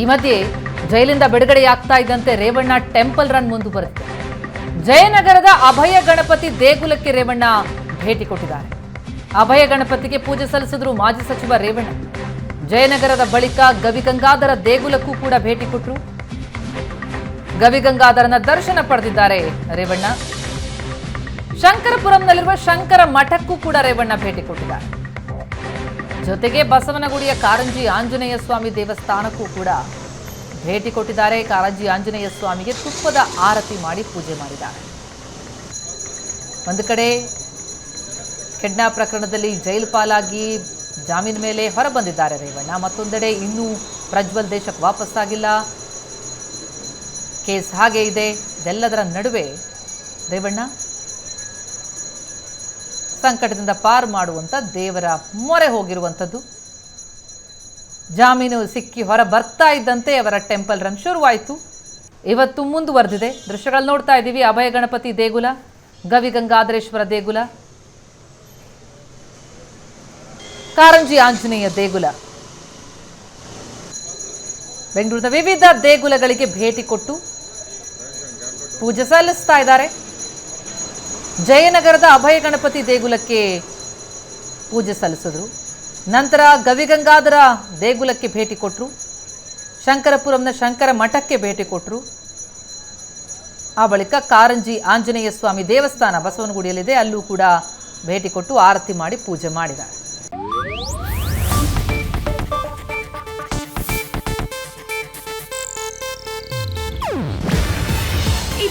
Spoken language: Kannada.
ಈ ಮಧ್ಯೆ ಜೈಲಿಂದ ಬಿಡುಗಡೆಯಾಗ್ತಾ ಇದ್ದಂತೆ ರೇವಣ್ಣ ಟೆಂಪಲ್ ರನ್ ಮುಂದುವರೆದಿದೆ. ಜಯನಗರದ ಅಭಯ ಗಣಪತಿ ದೇಗುಲಕ್ಕೆ ರೇವಣ್ಣ ಭೇಟಿ ಕೊಟ್ಟಿದ್ದಾರೆ. ಅಭಯ ಗಣಪತಿಗೆ ಪೂಜೆ ಸಲ್ಲಿಸಿದ್ರು ಮಾಜಿ ಸಚಿವ ರೇವಣ್ಣ. ಜಯನಗರದ ಬಳಿಕ ಗವಿಗಂಗಾಧರ ದೇಗುಲಕ್ಕೂ ಕೂಡ ಭೇಟಿ ಕೊಟ್ಟರು ಗವಿಗಂಗಾಧರನ ದರ್ಶನ ಪಡೆದಿದ್ದಾರೆ ರೇವಣ್ಣ. ಶಂಕರಪುರಂನಲ್ಲಿರುವ ಶಂಕರ ಮಠಕ್ಕೂ ಕೂಡ ರೇವಣ್ಣ ಭೇಟಿ ಕೊಟ್ಟಿದ್ದಾರೆ. ಜೊತೆಗೆ ಬಸವನಗುಡಿಯ ಕಾರಂಜಿ ಆಂಜನೇಯ ಸ್ವಾಮಿ ದೇವಸ್ಥಾನಕ್ಕೂ ಕೂಡ ಭೇಟಿ ಕೊಟ್ಟಿದ್ದಾರೆ. ಕಾರಂಜಿ ಆಂಜನೇಯ ಸ್ವಾಮಿಗೆ ತುಪ್ಪದ ಆರತಿ ಮಾಡಿ ಪೂಜೆ ಮಾಡಿದ್ದಾರೆ. ಒಂದು ಕಡೆ ಕೆಡ್ನಾ ಪ್ರಕರಣದಲ್ಲಿ ಜೈಲು ಪಾಲಾಗಿ ಜಾಮೀನು ಮೇಲೆ ಹೊರಬಂದಿದ್ದಾರೆ ರೇವಣ್ಣ. ಮತ್ತೊಂದೆಡೆ ಇನ್ನೂ ಪ್ರಜ್ವಲ್ ದೇಶಕ್ಕೆ ವಾಪಸ್ಸಾಗಿಲ್ಲ ಕೇಸ್ ಹಾಗೆ ಇದೆ. ಇದೆಲ್ಲದರ ನಡುವೆ ರೇವಣ್ಣ ಸಂಕಟದಿಂದ ಪಾರು ಮಾಡುವಂಥ ದೇವರ ಮೊರೆ ಹೋಗಿರುವಂಥದ್ದು. ಜಾಮೀನು ಸಿಕ್ಕಿ ಹೊರ ಬರ್ತಾ ಇದ್ದಂತೆ ಅವರ ಟೆಂಪಲ್ ರನ್ ಶುರುವಾಯಿತು. ಇವತ್ತು ಮುಂದುವರೆದಿದೆ. ದೃಶ್ಯಗಳು ನೋಡ್ತಾ ಇದ್ದೀವಿ. ಅಭಯ ಗಣಪತಿ ದೇಗುಲ ಗವಿಗಂಗಾಧರೇಶ್ವರ ದೇಗುಲ, ಕಾರಂಜಿ ಆಂಜನೇಯ ದೇಗುಲ. ಬೆಂಗಳೂರಿನ ವಿವಿಧ ದೇಗುಲಗಳಿಗೆ ಭೇಟಿ ಕೊಟ್ಟು ಪೂಜೆ ಸಲ್ಲಿಸ್ತಾ ಇದ್ದಾರೆ. ಜಯನಗರದ ಅಭಯ ಗಣಪತಿ ದೇಗುಲಕ್ಕೆ ಪೂಜೆ ಸಲ್ಲಿಸಿದ್ರು. ನಂತರ ಗವಿಗಂಗಾಧರ ದೇಗುಲಕ್ಕೆ ಭೇಟಿ ಕೊಟ್ಟರು ಶಂಕರಪುರಂನ ಶಂಕರ ಮಠಕ್ಕೆ ಭೇಟಿ ಕೊಟ್ಟರು ಆ ಬಳಿಕ ಕಾರಂಜಿ ಆಂಜನೇಯ ಸ್ವಾಮಿ ದೇವಸ್ಥಾನ ಬಸವನಗುಡಿಯಲ್ಲಿದೆ. ಅಲ್ಲೂ ಕೂಡ ಭೇಟಿ ಕೊಟ್ಟು ಆರತಿ ಮಾಡಿ ಪೂಜೆ ಮಾಡಿದ್ದಾರೆ.